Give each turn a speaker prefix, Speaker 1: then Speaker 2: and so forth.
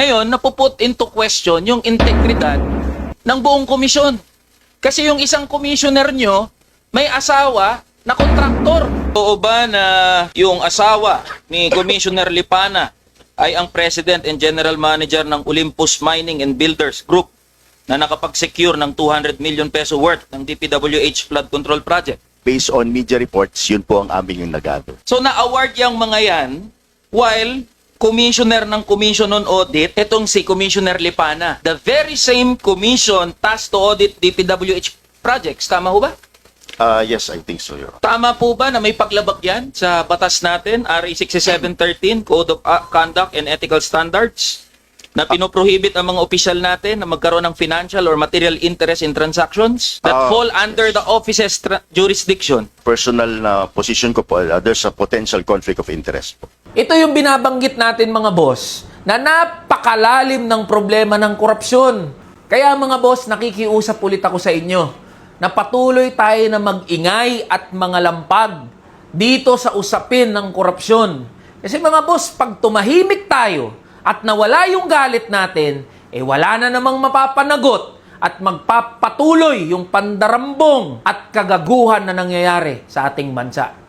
Speaker 1: Ngayon, napuput into question yung integridad ng buong komisyon. Kasi yung isang commissioner nyo, may asawa na kontraktor. Oo ba na yung asawa ni Commissioner Lipana ay ang President and General Manager ng Olympus Mining and Builders Group na nakapag-secure ng 200 million peso worth ng DPWH flood control project?
Speaker 2: Based on media reports, yun po ang amin yung nagado.
Speaker 1: So na-award yung mga yan while commissioner ng Commission on Audit, itong si Commissioner Lipana. The very same commission tasked to audit DPWH projects. Tama ho ba?
Speaker 2: Ah, yes, I think so, Your Honor.
Speaker 1: Tama po ba na may paglabag yan sa batas natin, RA 6713, Code of uh, Conduct and Ethical Standards, na pinoprohibit ang mga opisyal natin na magkaroon ng financial or material interest in transactions that
Speaker 2: Ah,
Speaker 1: fall under the office's jurisdiction?
Speaker 2: Personal na position ko po, uh, there's a potential conflict of interest po.
Speaker 3: Ito yung binabanggit natin mga boss na napakalalim ng problema ng korupsyon. Kaya mga boss, nakikiusap ulit ako sa inyo na patuloy tayo na mag-ingay at mga lampag dito sa usapin ng korupsyon. Kasi mga boss, pag tumahimik tayo at nawala yung galit natin, eh wala na namang mapapanagot at magpapatuloy yung pandarambong at kagaguhan na nangyayari sa ating bansa.